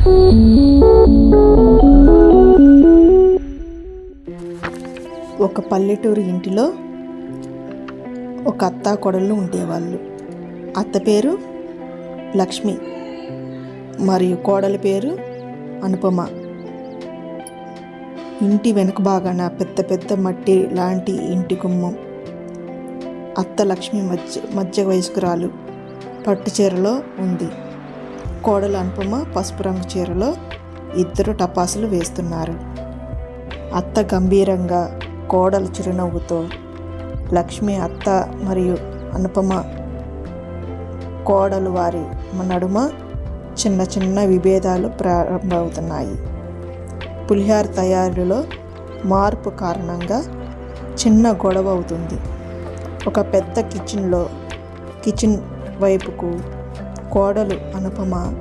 ఒక పల్లెటూరు ఇంటిలో ఒక అత్త కొడలు ఉండేవాళ్ళు. అత్త పేరు లక్ష్మి మరియు కోడల పేరు అనుపమ. ఇంటి వెనుక భాగాన పెద్ద పెద్ద మట్టి లాంటి ఇంటి గుమ్మం. అత్త లక్ష్మి మధ్య మధ్య వయస్కురాలు పట్టుచీరలో ఉంది. కోడలు అనుపమ పసుపు రంగు చీరలో ఇద్దరు టపాసులు వేస్తున్నారు. అత్త గంభీరంగా కోడలు చిరునవ్వుతో లక్ష్మి అత్త మరియు అనుపమ కోడలు వారి నడుమ చిన్న చిన్న విభేదాలు ప్రారంభమవుతున్నాయి. పులిహార తయారీలో మార్పు కారణంగా చిన్న గొడవ అవుతుంది. ఒక పెద్ద కిచెన్లో కిచెన్ వైపుకు కోడలు అనుపమ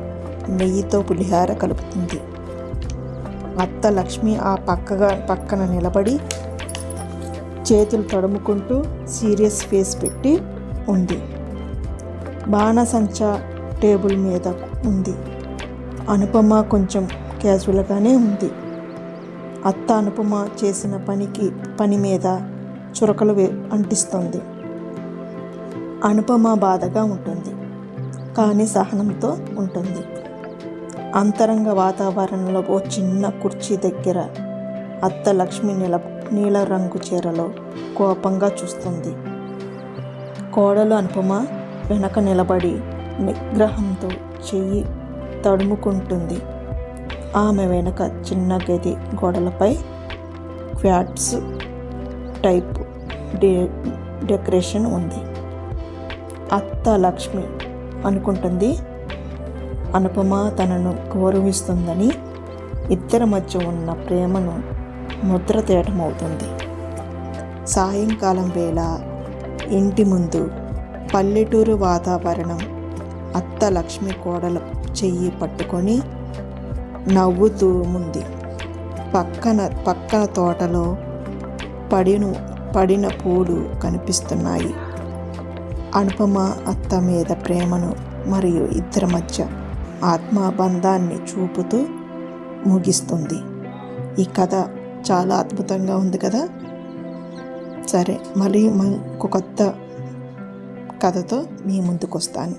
నెయ్యితో పులిహార కలుపుతుంది. అత్త లక్ష్మి ఆ పక్కగా పక్కన నిలబడి చేతులు తడుముకుంటూ సీరియస్ ఫేస్ పెట్టి ఉంది. బాణసంచా టేబుల్ మీద ఉంది. అనుపమ కొంచెం క్యాజువల్గానే ఉంది. అత్త అనుపమ చేసిన పనికి పని మీద చురకలు అంటిస్తుంది. అనుపమ బాధగా ఉంటుంది. కానీ సహనంతో ఉంటుంది. అంతరంగ వాతావరణంలో ఓ చిన్న కుర్చీ దగ్గర అత్త లక్ష్మి నిల నీల రంగు చీరలో కోపంగా చూస్తుంది. కోడలు అనుపమ వెనక నిలబడి నిగ్రహంతో చెయ్యి తడుముకుంటుంది. ఆమె వెనక చిన్న గది గోడలపై క్వాట్స్ టైప్ డే డెకరేషన్ ఉంది. అత్త లక్ష్మి అనుకుంటుంది. అనుపమ తనను గౌరవిస్తుందని ఇద్దరి మధ్య ఉన్న ప్రేమను ముద్ర తేటమవుతుంది సాయంకాలం వేళ ఇంటి ముందు పల్లెటూరు వాతావరణం అత్త లక్ష్మి కోడల చెయ్యి పట్టుకొని నవ్వుతూ ఉంది. పక్కన పక్కన తోటలో పడిన పడిన పూలు కనిపిస్తున్నాయి. అనుపమ అత్త మీద ప్రేమను మరియు ఇద్దరి మధ్య ఆత్మబంధాన్ని చూపుతూ ముగిస్తుంది. ఈ కథ చాలా అద్భుతంగా ఉంది కదా? సరే మళ్ళీ ఇంకో కొత్త కథతో మీ ముందుకు వస్తాను